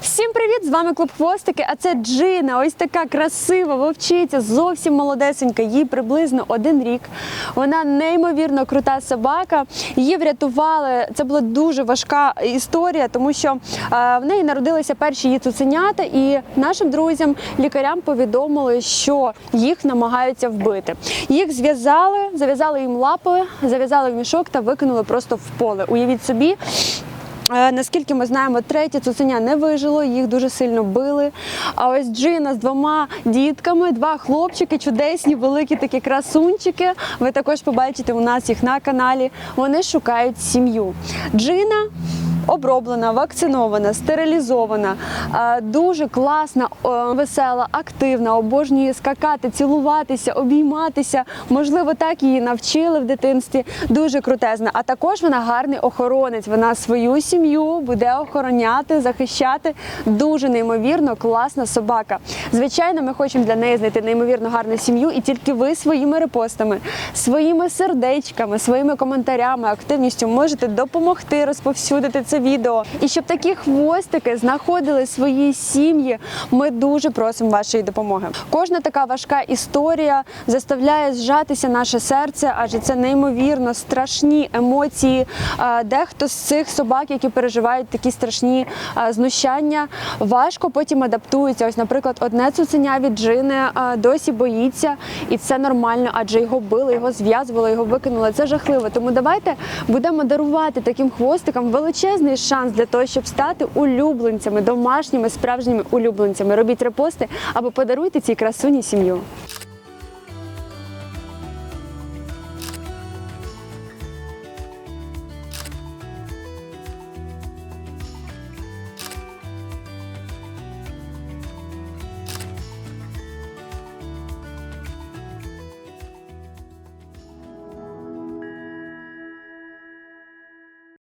Всім привіт! З вами клуб Хвостики. А це Джина. Ось така красива вовчиця, зовсім молодесенька. Їй приблизно один рік. Вона неймовірно крута собака. Її врятували. Це була дуже важка історія, тому що е, в неї народилися перші її цуценята, і нашим друзям, лікарям повідомили, що їх намагаються вбити. Їх зв'язали, зав'язали їм лапи, зав'язали в мішок та викинули просто в поле. Уявіть собі. Е, Наскільки ми знаємо, третє цуценя не вижило, їх дуже сильно били. А ось Джина з двома дітками, два хлопчики, чудесні, великі такі красунчики. Ви також побачите у нас їх на каналі. Вони шукають сім'ю. Джина. Оброблена, вакцинована, стерилізована, е, дуже класна, е, весела, активна, обожнює скакати, цілуватися, обійматися. Можливо, так її навчили в дитинстві. Дуже крутезна. А також вона гарний охоронець. Вона свою сім'ю буде охороняти, захищати. Дуже неймовірно класна собака. Звичайно, ми хочемо для неї знайти неймовірно гарну сім'ю, і тільки ви своїми репостами, своїми сердечками, своїми коментарями, активністю можете допомогти розповсюдити це відео. І щоб такі хвостики знаходили свої сім'ї, ми дуже просимо вашої допомоги. Кожна така важка історія заставляє зжатися наше серце, адже це неймовірно страшні емоції. Е, Дехто з цих собак, які переживають такі страшні е, знущання, важко потім адаптуються. Ось, наприклад, одне цуценя від джини е, досі боїться, і це нормально, адже його били, його зв'язували, його викинули. Це жахливо. Тому давайте будемо дарувати таким хвостикам величезний шанс для того, щоб стати улюбленцями, домашніми справжніми улюбленцями. Робіть репости або подаруйте цій красуні сім'ю.